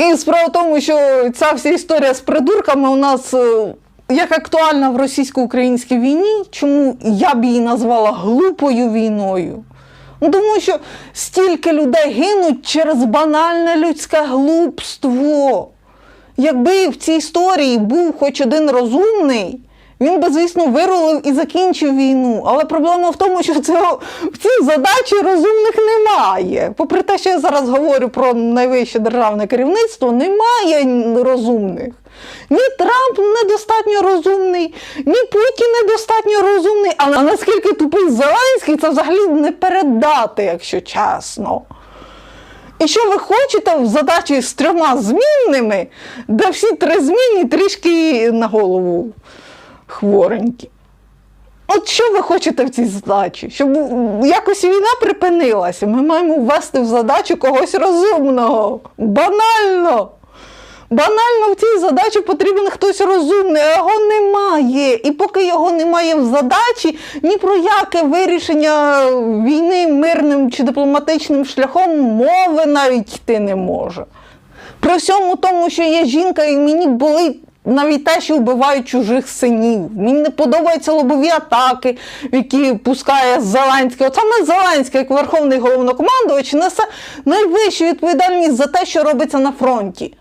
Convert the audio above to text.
І справа в тому, що ця вся історія з придурками у нас е, як актуальна в російсько-українській війні, чому я б її назвала глупою війною. Ну, Тому що стільки людей гинуть через банальне людське глупство. Якби в цій історії був хоч один розумний, він би, звісно, вирулив і закінчив війну. Але проблема в тому, що цього, в цій задачі розумних немає. Попри те, що я зараз говорю про найвище державне керівництво, немає розумних. Ні Трамп недостатньо розумний, ні Путін недостатньо розумний. Але наскільки тупий Зеленський, це взагалі не передати, якщо чесно. І що ви хочете в задачі з трьома змінними, де всі три зміни трішки на голову хворенькі? От що ви хочете в цій задачі? Щоб якось війна припинилася, ми маємо ввести в задачу когось розумного. Банально! Банально в цій задачі потрібен хтось розумний, а його немає. І поки його немає в задачі, ні про яке вирішення війни мирним чи дипломатичним шляхом мови навіть йти не може. При всьому тому, що є жінка, і мені болить навіть те, що вбивають чужих синів. Мені не подобаються лобові атаки, які пускає Зеленський. От саме Зеленський, як верховний головнокомандувач, несе найвищу відповідальність за те, що робиться на фронті.